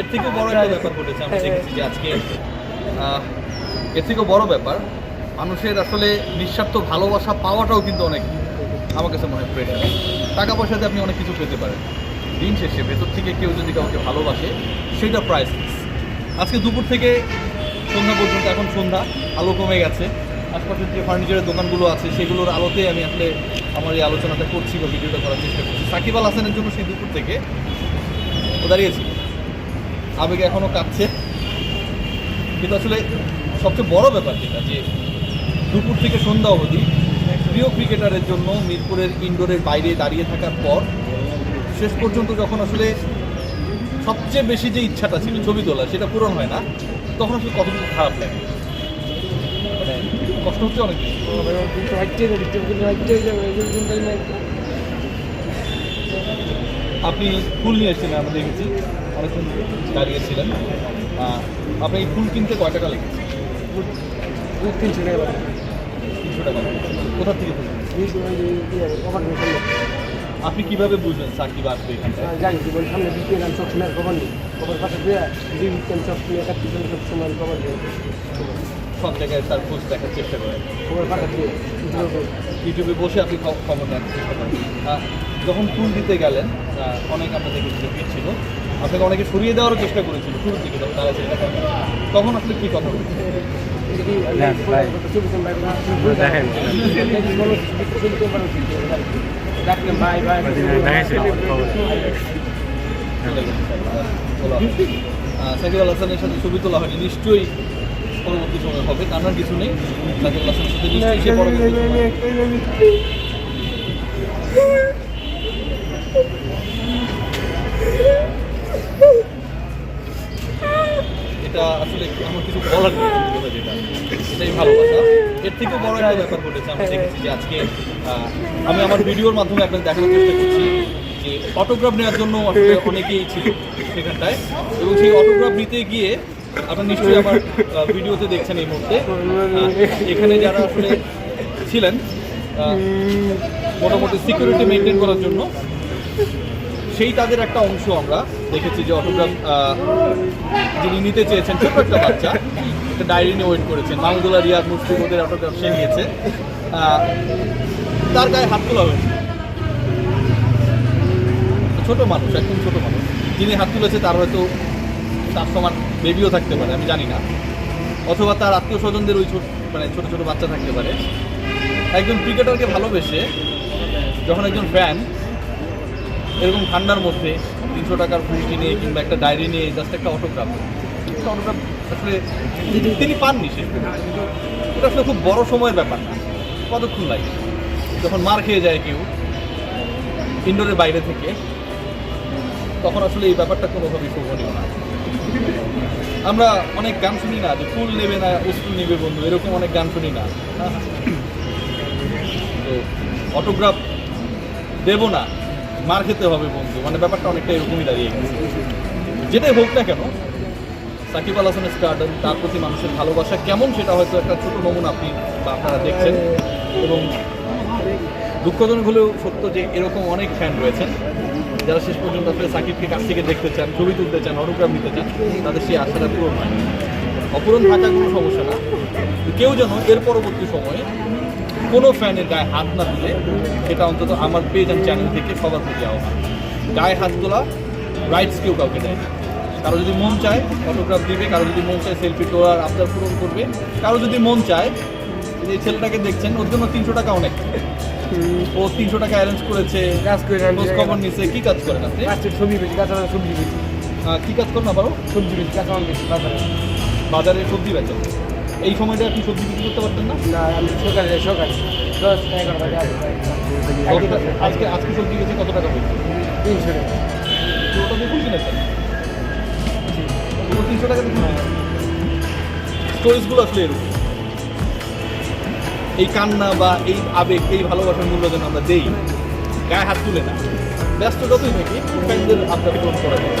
এর থেকেও বড় একটা ব্যাপার ঘটেছে দেখেছি যে আজকে এর থেকেও বড় ব্যাপার, মানুষের আসলে নিঃস্বার্থ ভালোবাসা পাওয়াটাও কিন্তু অনেক, আমার কাছে মনে হয় প্রেশার টাকা পয়সাতে আপনি অনেক কিছু পেতে পারেন। দিন শেষে ভেতর থেকে কেউ যদি কাউকে ভালোবাসে, সেটা প্রাইসলেস আজকে দুপুর থেকে সন্ধ্যা পর্যন্ত, এখন সন্ধ্যা, আলো কমে গেছে। আশপাশের যে ফার্নিচারের দোকানগুলো আছে, সেগুলোর আলোতে আমি আসলে আমার এই আলোচনাটা করছি বা ভিডিওটা করার চেষ্টা করছি। সাকিব আল হাসানের জন্য সেই দুপুর থেকে ও দাঁড়িয়েছিল। আবেগে এখনও কাঁদছে। কিন্তু আসলে সবচেয়ে বড় ব্যাপার যেটা, যে দুপুর থেকে সন্ধ্যা অবধি প্রিয় ক্রিকেটারের জন্য মিরপুরের ইনডোরের বাইরে দাঁড়িয়ে থাকার পর শেষ পর্যন্ত যখন আসলে সবচেয়ে বেশি যে ইচ্ছাটা ছিল ছবি তোলা সেটা পূরণ হয় না, তখন আসলে কতটুকু খারাপ লাগে? কষ্ট অনেক আপনি ফুল নিয়ে এসেছিলেন আমরা দেখেছি অনেকক্ষণ দাঁড়িয়েছিলেন আপনি ফুল কিনতে কয় টাকা লেগেছে তিনশো টাকা কোথা থেকে আপনি কীভাবে বুঝলেন সাকিব আসবে জানি সামনে খবর নেই পাশে সময় সব জায়গায় তার খোঁজ দেখার চেষ্টা করেন ইউটিউবে বসে আপনি খবর দেখার চেষ্টা করেন। যখন ফুল দিতে গেলেন অনেক আমরা দেখেছি ভিড় ছিল। আপনাকে অনেকে সরিয়ে দেওয়ারও চেষ্টা করেছিল শুরুর দিকে যখন তারা ছিল তখন আসলে কী কথা বলছেন? দেখেন। ভাই ভাই। সাকিব আল হাসানের সাথে ছবি তোলা হয়নি নিশ্চয়ই পরবর্তী সময় হবে কারণ কিছু নেই। সাথে সে এটা আসলে আমার কিছু বলার নেই কথা যেটা এটাই ভালোবাসা এর থেকেও বড় একটা ব্যাপার ঘটেছে আমরা দেখেছি যে আজকে আমি আমার ভিডিওর মাধ্যমে আপনাদের দেখানোর চেষ্টা করছি যে অটোগ্রাফ নেওয়ার জন্য অনেকেই ছিল সেখানটায়। এবং সেই অটোগ্রাফ নিতে গিয়ে আপনারা নিশ্চয়ই আমার ভিডিওতে দেখছেন এই মুহূর্তে। এখানে যারা আসলে ছিলেন মোটামুটি সিকিউরিটি মেনটেন করার জন্য, সেই তাদের একটা অংশ আমরা দেখেছি যে অটোগ্রাফ যিনি নিতে চেয়েছেন ছোট একটা বাচ্চা, একটা ডায়েরি নিয়ে ওয়েট করেছেন। মাহমুদুল্লাহ রিয়াদ মুফতি ওদের অটোগ্রাফ সে নিয়েছে। তার গায়ে হাত তোলা হয়েছে। ছোট মানুষ, একদম ছোট মানুষ। যিনি হাত তুলেছে, তার হয়তো তার সমান বেবিও থাকতে পারে, আমি জানি না। অথবা তার আত্মীয় স্বজনদের ওই ছোট মানে ছোটো ছোটো বাচ্চা থাকতে পারে। একজন ক্রিকেটারকে ভালোবেসে যখন একজন ফ্যান এরকম ঠান্ডার মধ্যে তিনশো টাকার ফুল কিনে কিংবা একটা ডায়েরি নিয়ে জাস্ট একটা অটোগ্রাফ অটোগ্রাফ আসলে তিনি পাননি সে। এটা আসলে খুব বড় সময়ের ব্যাপার না। কতক্ষণ লাগে? যখন মার খেয়ে যায় কেউ ইনডোরের বাইরে থেকে, তখন আসলে এই ব্যাপারটা কোনোভাবেই শোভনীয় না। আমরা অনেক গান শুনি না, যে ফুল নেবে না ওষুধ নেবে বন্ধু, এরকম অনেক গান শুনি না। তো অটোগ্রাফ দেবো না, মার খেতে হবে বন্ধু মানে ব্যাপারটা অনেকটা এরকমই দাঁড়িয়ে গেছে। যেটাই হোক না কেন, সাকিব আল হাসানের স্টার্ডন তার প্রতি মানুষের ভালোবাসা কেমন সেটা হয়তো একটা ছোট নমুনা আপনি বা আপনারা দেখছেন। এবং দুঃখজনক হলেও সত্য যে এরকম অনেক ফ্যান রয়েছেন। যারা শেষ পর্যন্ত আসলে সাকিবকে কাছ থেকে দেখতে চান, ছবি তুলতে চান অটোগ্রাফ নিতে চান, তাদের সেই আশাটা পূরণ হয়। অপূরণ থাকা কোনো সমস্যা না। কেউ যেন এর পরবর্তী সময়ে কোনো ফ্যানের গায়ে হাত না দিলে, সেটা অন্তত আমার পেজ অ্যান্ড চ্যানেল থেকে সবার প্রতি আহ্বান। গায়ে হাত তোলা রাইটস কেউ কাউকে দেয় না। কারও যদি মন চায় ফটোগ্রাফ দিবে, কারও যদি মন চায় সেলফি তোলার আবদার পূরণ করবে, কারও যদি মন চায় যে এই ছেলেটাকে দেখছেন ওর জন্য তিনশো টাকা অনেক। ও তিনশো টাকা অ্যারেঞ্জ করেছে কাজ করে খোঁজ খবর নিছে কি কাজ করেন আপনি? গাছের ছবি বেশি গাছ সবজি বেশি কি কাজ করেন আবারও? সবজি বেশি কাঁচা বেশি বাজারে। বাজারে সবজি বেচেন। এই সময়টা আপনি সবজি বিক্রি করতে পারতেন না? না আমি সকালে সকালে। দশ এগারো আজকে আজকে সবজি বেচে কত টাকা হয়েছে? তিনশো টাকা। ওটা ফুল কিনেছেন তিনশো টাকা স্টোরিজগুলো আসলে এরকম। এই কান্না বা এই আবেগ, এই ভালোবাসার মূল্য যেন আমরা দেই, গায়ে হাত তুলে না। ব্যস্ত যতই থাকি ফ্যানদের আপনার পূরণ করা যায়